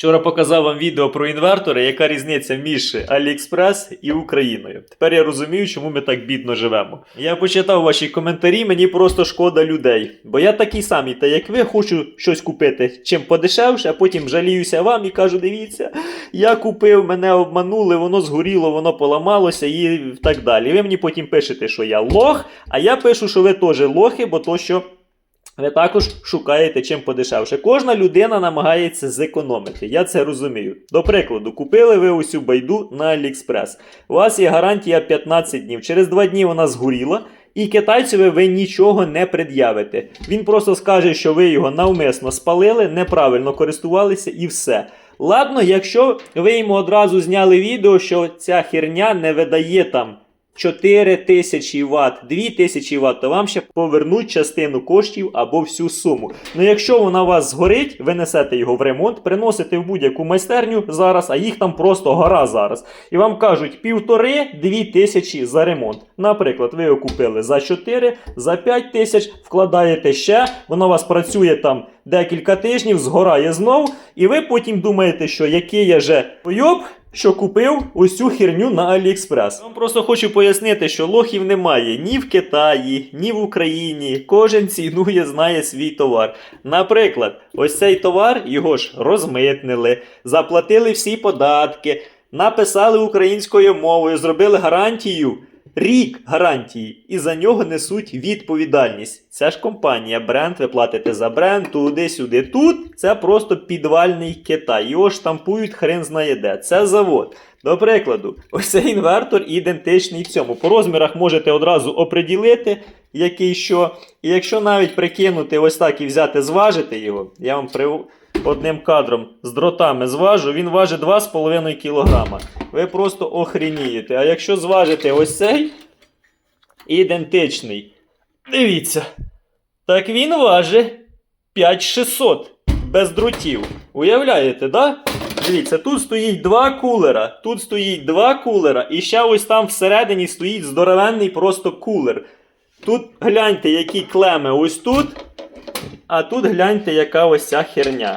Вчора показав вам відео про інвертори, яка різниця між AliExpress і Україною. Тепер я розумію, чому ми так бідно живемо. Я почитав ваші коментарі, мені просто шкода людей. Бо я такий самий, та як ви, хочу щось купити чим подешевше, а потім жаліюся вам і кажу: дивіться, я купив, мене обманули, воно згоріло, воно поламалося і так далі. Ви мені потім пишете, що я лох, а я пишу, що ви теж лохи, бо то що. Ви також шукаєте чим подешевше. Кожна людина намагається зекономити. Я це розумію. До прикладу, купили ви усю байду на AliExpress. У вас є гарантія 15 днів. Через 2 дні вона згоріла, і китайцеві ви нічого не пред'явите. Він просто скаже, що ви його навмисно спалили, неправильно користувалися і все. Ладно, якщо ви йому одразу зняли відео, що ця херня не видає там 4 тисячі Вт, 2 тисячі Вт, то вам ще повернуть частину коштів або всю суму. Ну якщо вона у вас згорить, ви несете його в ремонт, приносите в будь-яку майстерню зараз, а їх там просто гора зараз. І вам кажуть півтори-дві тисячі за ремонт. Наприклад, ви його купили за 4, за 5 тисяч, вкладаєте ще, воно у вас працює там декілька тижнів, згорає знов, і ви потім думаєте, що який я же пойоб, що купив цю херню на Аліекспрес. Я вам просто хочу пояснити, що лохів немає ні в Китаї, ні в Україні. Кожен цінує, знає свій товар. Наприклад, ось цей товар його ж розмитнили, заплатили всі податки, написали українською мовою, зробили гарантію. Рік гарантії, і за нього несуть відповідальність. Це ж компанія, бренд, ви платите за бренд, туди-сюди. Тут це просто підвальний Китай. Його штампують хрен знає де. Це завод. До прикладу, ось цей інвертор ідентичний цьому. По розмірах можете одразу оприділити, який що. І якщо навіть прикинути ось так і взяти, зважити його, я вам при... одним кадром з дротами зважу, він важить 2,5 кг. Ви просто охренієте. А якщо зважити ось цей ідентичний, дивіться, так він важить 5600 без дротів. Уявляєте, да? Дивіться, тут стоїть два кулера, тут стоїть два кулера, і ще ось там всередині стоїть здоровенний просто кулер. Тут гляньте, які клеми ось тут, а тут гляньте, яка ось ця херня.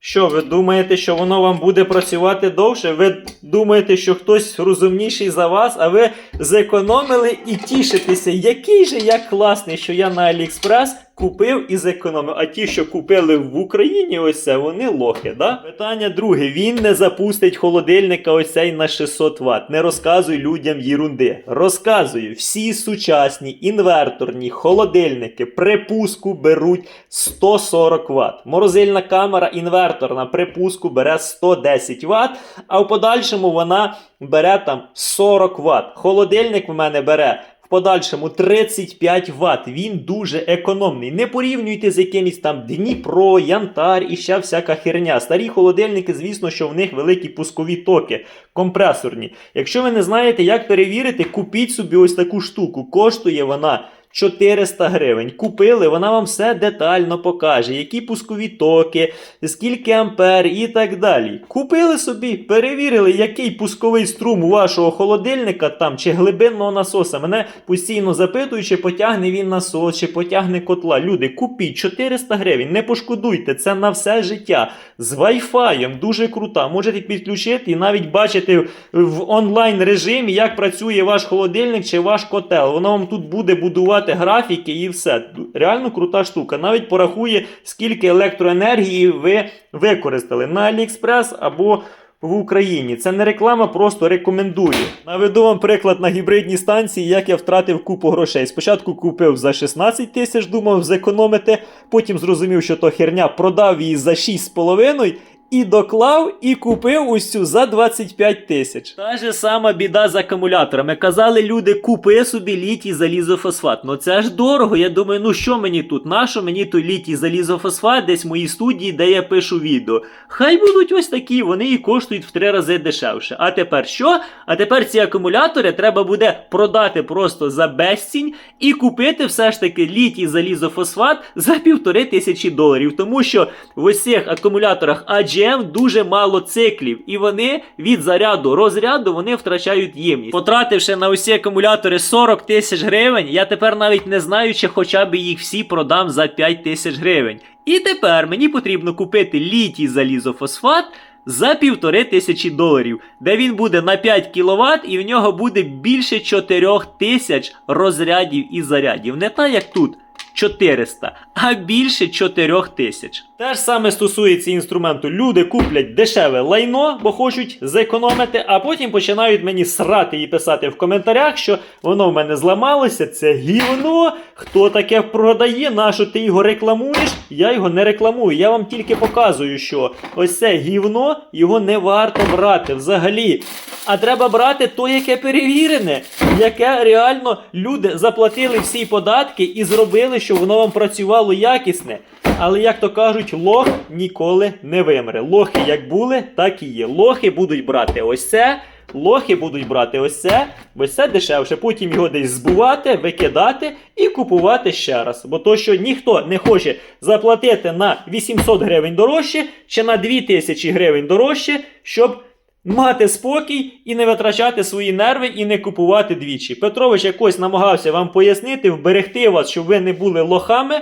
Що, ви думаєте, що воно вам буде працювати довше? Ви думаєте, що хтось розумніший за вас, а ви зекономили і тішитеся, який же я класний, що я на AliExpress купив і зекономив. А ті, що купили в Україні, ось це, вони лохи, да? Питання друге: він не запустить холодильника ось цей на 600 Вт. Не розказуй людям єрунди. Розказую, всі сучасні інверторні холодильники при пуску беруть 140 Вт. Морозильна камера інверторна при пуску бере 110 Вт, а в подальшому вона бере там 40 Вт. Холодильник в мене бере. В подальшому 35 Вт. Він дуже економний. Не порівнюйте з якимись там Дніпро, Янтар і ще всяка херня. Старі холодильники, звісно, що в них великі пускові токи, компресорні. Якщо ви не знаєте, як перевірити, купіть собі ось таку штуку. Коштує вона. 400 гривень. Купили, вона вам все детально покаже, які пускові токи, скільки ампер і так далі. Купили собі, перевірили, який пусковий струм у вашого холодильника там чи глибинного насоса. Мене постійно запитують, чи потягне він насос, чи потягне котла. Люди, купіть 400 гривень, не пошкодуйте, це на все життя. З Wi-Fi, дуже крута. Можете підключити і навіть бачити в онлайн режимі, як працює ваш холодильник чи ваш котел. Воно вам тут буде будувати графіки і все. Реально крута штука. Навіть порахує, скільки електроенергії ви використали на AliExpress або в Україні. Це не реклама, просто рекомендую. Наведу вам приклад на гібридній станції, як я втратив купу грошей. Спочатку купив за 16 тисяч, думав зекономити, потім зрозумів, що то херня, продав її за 6,5 і доклав, і купив ось за 25 тисяч. Та ж сама біда з акумуляторами. Казали люди, купи собі літій залізофосфат. Ну це ж дорого. Я думаю, ну що мені тут? Нащо мені той літій залізофосфат десь в моїй студії, де я пишу відео? Хай будуть ось такі, вони і коштують в три рази дешевше. А тепер що? А тепер ці акумулятори треба буде продати просто за безцінь і купити все ж таки літій залізофосфат за півтори тисячі доларів. Тому що в ось цих акумуляторах AG GM дуже мало циклів, і вони від заряду розряду вони втрачають ємність. Потративши на усі акумулятори 40 тисяч гривень, я тепер навіть не знаю, чи хоча б їх всі продам за 5 тисяч гривень. І тепер мені потрібно купити літій залізофосфат за півтори тисячі доларів, де він буде на 5 кВт і в нього буде більше 4 тисяч розрядів і зарядів. Не так як тут. 400, а більше 4 тисяч. Те ж саме стосується інструменту. Люди куплять дешеве лайно, бо хочуть зекономити, а потім починають мені срати і писати в коментарях, що воно в мене зламалося, це гівно. Хто таке продає, нащо ти його рекламуєш? Я його не рекламую. Я вам тільки показую, що ось це гівно, його не варто брати взагалі. А треба брати то, яке перевірене, яке реально люди заплатили всі податки і зробили, щоб воно вам працювало якісне. Але як то кажуть, лох ніколи не вимре. Лохи як були, так і є. Лохи будуть брати ось це. Лохи будуть брати ось це, бо це дешевше. Потім його десь збувати, викидати і купувати ще раз. Бо то, що ніхто не хоче заплатити на 800 гривень дорожче чи на 2000 гривень дорожче, щоб мати спокій і не витрачати свої нерви і не купувати двічі. Петрович якось намагався вам пояснити, вберегти вас, щоб ви не були лохами.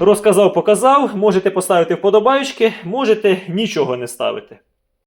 Розказав, показав. Можете поставити вподобаючки, можете нічого не ставити.